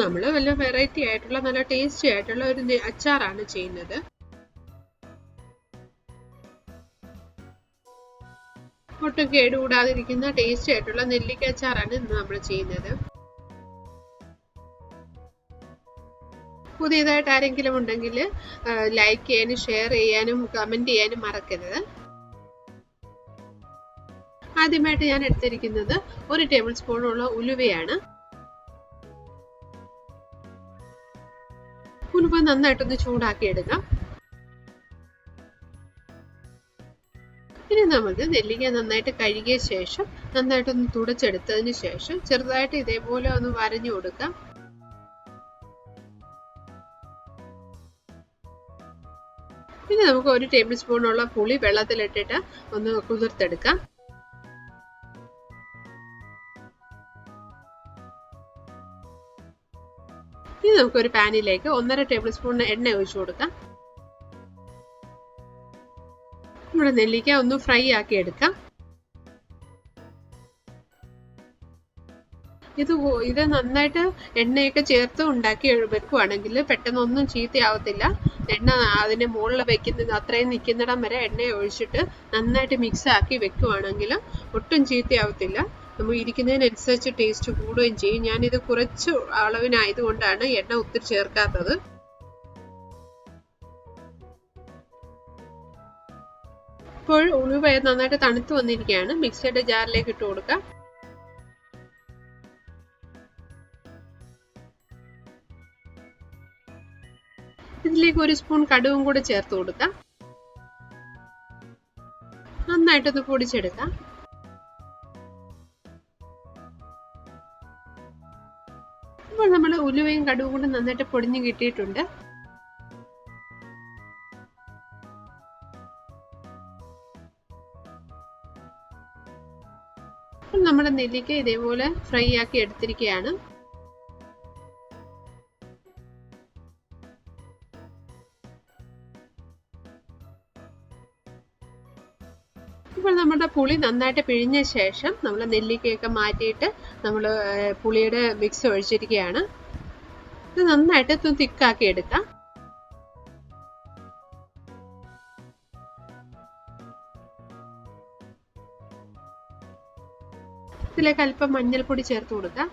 നമ്മൾ വല്ല വെറൈറ്റി ആയിട്ടുള്ള നല്ല ടേസ്റ്റി ആയിട്ടുള്ള ഒരു അച്ചാറാണ് ചെയ്യുന്നത്. ഒട്ടും കേടുകൂടാതിരിക്കുന്ന ടേസ്റ്റി ആയിട്ടുള്ള നെല്ലിക്ക അച്ചാറാണ് ഇന്ന് നമ്മൾ ചെയ്യുന്നത്. പുതിയതായിട്ട് ആരെങ്കിലും ഉണ്ടെങ്കിൽ ലൈക്ക് ചെയ്യാനും ഷെയർ ചെയ്യാനും കമന്റ് ചെയ്യാനും മറക്കരുത്. ആദ്യമായിട്ട് ഞാൻ എടുത്തിരിക്കുന്നത് ഒരു ടേബിൾ സ്പൂണുള്ള ഉലുവയാണ്. ഉലുവ നന്നായിട്ടൊന്ന് ചൂടാക്കി എടുക്കാം ഇനി നമുക്ക് നെല്ലിക്ക നന്നായിട്ട് കഴുകിയ ശേഷം നന്നായിട്ടൊന്ന് തുടച്ചെടുത്തതിന് ശേഷം ചെറുതായിട്ട് ഇതേപോലെ ഒന്ന് വരഞ്ഞു കൊടുക്കാം. ഇനി നമുക്ക് ഒരു ടേബിൾ സ്പൂണുള്ള പുളി വെള്ളത്തിലിട്ടിട്ട് ഒന്ന് കുതിർത്തെടുക്കാം. നമുക്ക് ഒരു പാനിലേക്ക് ഒന്നര ടേബിൾ സ്പൂൺ എണ്ണ ഒഴിച്ചു കൊടുക്കാം. നമ്മുടെ നെല്ലിക്ക ഒന്ന് ഫ്രൈ ആക്കി എടുക്കാം. ഇത് ഇത് നന്നായിട്ട് എണ്ണയൊക്കെ ചേർത്ത് ഉണ്ടാക്കി വെക്കുവാണെങ്കിൽ പെട്ടെന്ന് ഒന്നും ചീത്തയാവത്തില്ല. എണ്ണ അതിന്റെ മുകളിൽ വെക്കുന്ന അത്രയും നിൽക്കുന്നിടം വരെ എണ്ണ ഒഴിച്ചിട്ട് നന്നായിട്ട് മിക്സ് ആക്കി വെക്കുവാണെങ്കിൽ ഒട്ടും ചീത്തയാവത്തില്ല. നമ്മൾ ഇരിക്കുന്നതിനനുസരിച്ച് ടേസ്റ്റ് കൂടുകയും ചെയ്യും. ഞാനിത് കുറച്ച് അളവിനായതുകൊണ്ടാണ് എണ്ണ ഒത്തിരി ചേർക്കാത്തത്. ഇപ്പോൾ ഉലുവ നന്നായിട്ട് തണുത്ത് വന്നിരിക്കുകയാണ്. മിക്സിയുടെ ജാറിലേക്ക് ഇട്ട് കൊടുക്കാം. ഇതിലേക്ക് ഒരു സ്പൂൺ കടുവും കൂടെ ചേർത്ത് കൊടുക്കാം. നന്നായിട്ടൊന്ന് പൊടിച്ചെടുക്കാം. ഇപ്പോൾ നമ്മൾ ഉലുവയും കടുവും കൊണ്ട് നന്നായിട്ട് പൊടിഞ്ഞു കിട്ടിയിട്ടുണ്ട്. അപ്പോൾ നമ്മുടെ നെല്ലിക്ക ഇതേപോലെ ഫ്രൈ ആക്കി എടുത്തിരിക്കുകയാണ്. ഇപ്പോൾ നമ്മുടെ പുളി നന്നായിട്ട് പിഴിഞ്ഞ ശേഷം നമ്മൾ നെല്ലിക്കയൊക്കെ മാറ്റിയിട്ട് നമ്മൾ പുളിയുടെ മിക്സ് ഒഴിച്ചിരിക്കുകയാണ്. ഇത് നന്നായിട്ട് തിക്കാക്കി എടുക്കാം. ഇതിലേക്ക് അല്പം മഞ്ഞൾപ്പൊടി ചേർത്ത് കൊടുക്കാം.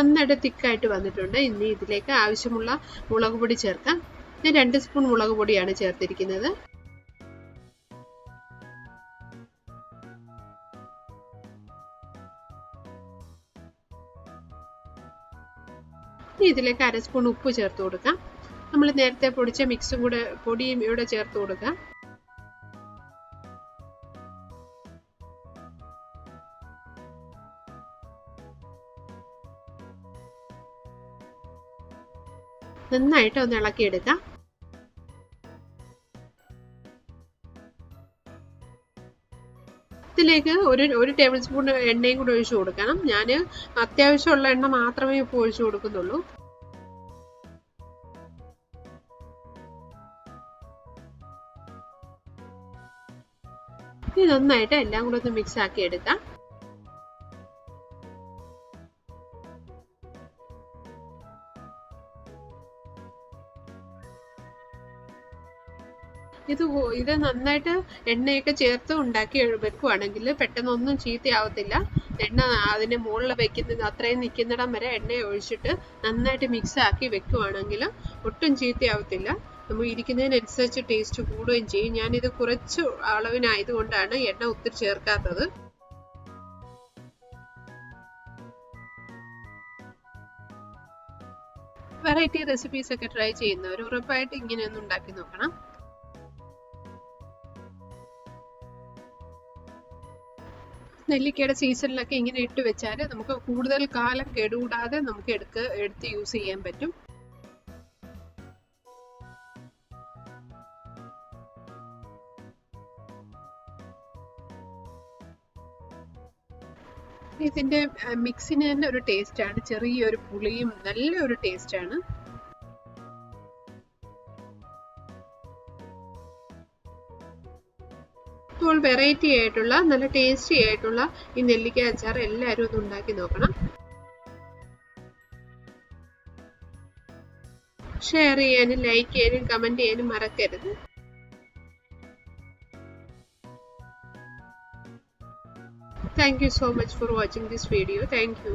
നന്നായിട്ട് തിക്കായിട്ട് വന്നിട്ടുണ്ട്. ഇനി ഇതിലേക്ക് ആവശ്യമുള്ള മുളക് പൊടി ചേർക്കാം. ഞാൻ രണ്ട് സ്പൂൺ മുളക് പൊടിയാണ് ചേർത്തിരിക്കുന്നത്. ഇനി ഇതിലേക്ക് അര സ്പൂൺ ഉപ്പ് ചേർത്ത് കൊടുക്കാം. നമ്മൾ നേരത്തെ പൊടിച്ച മിക്സും കൂടെ പൊടിയും ഇവിടെ ചേർത്ത് കൊടുക്കാം. നന്നായിട്ട് ഒന്ന് ഇളക്കിയെടുക്കാം ഇതിലേക്ക് ഒരു ഒരു ടേബിൾ സ്പൂൺ എണ്ണയും കൂടി ഒഴിച്ചു കൊടുക്കണം. ഞാൻ അത്യാവശ്യമുള്ള എണ്ണ മാത്രമേ ഇപ്പോൾ ഒഴിച്ചു കൊടുക്കുന്നുള്ളൂ. ഇത് നന്നായിട്ട് എല്ലാം കൂടെ ഒന്ന് മിക്സ് ആക്കി എടുക്കാം. ഇത് ഇത് നന്നായിട്ട് എണ്ണയൊക്കെ ചേർത്ത് ഉണ്ടാക്കി വെക്കുവാണെങ്കിൽ പെട്ടെന്ന് ഒന്നും ചീത്തയാവത്തില്ല. എണ്ണ അതിന്റെ മുകളിൽ വെക്കുന്ന അത്രയും നിൽക്കുന്നിടം വരെ എണ്ണ ഒഴിച്ചിട്ട് നന്നായിട്ട് മിക്സ് ആക്കി വെക്കുവാണെങ്കിൽ ഒട്ടും ചീത്തയാവത്തില്ല. നമ്മൾ ഇരിക്കുന്നതിനനുസരിച്ച് ടേസ്റ്റ് കൂടുകയും ചെയ്യും. ഞാനിത് കുറച്ച് അളവിനായതുകൊണ്ടാണ് എണ്ണ ഒത്തിരി ചേർക്കാത്തത്. വെറൈറ്റി റെസിപ്പീസ് ഒക്കെ ട്രൈ ചെയ്യുന്നവർ ഉറപ്പായിട്ട് ഇങ്ങനെയൊന്ന് ഉണ്ടാക്കി നോക്കണം. നെല്ലിക്കയുടെ സീസണിലൊക്കെ ഇങ്ങനെ ഇട്ട് വെച്ചാൽ നമുക്ക് കൂടുതൽ കാലം കേടുകൂടാതെ നമുക്ക് എടുത്ത് എടുത്ത് യൂസ് ചെയ്യാൻ പറ്റും. ഇതിന്റെ മിക്സിന് തന്നെ ഒരു ടേസ്റ്റാണ് ചെറിയൊരു പുളിയും നല്ലൊരു ടേസ്റ്റ് അപ്പോൾ വെറൈറ്റി ആയിട്ടുള്ള നല്ല ടേസ്റ്റി ആയിട്ടുള്ള ഈ നെല്ലിക്ക അച്ചാർ എല്ലാവരും ഒന്ന് ഉണ്ടാക്കി നോക്കണം ഷെയർ ചെയ്യാനും ലൈക്ക് ചെയ്യാനും കമന്റ് ചെയ്യാനും മറക്കരുത് Thank you so much for watching this video. Thank you.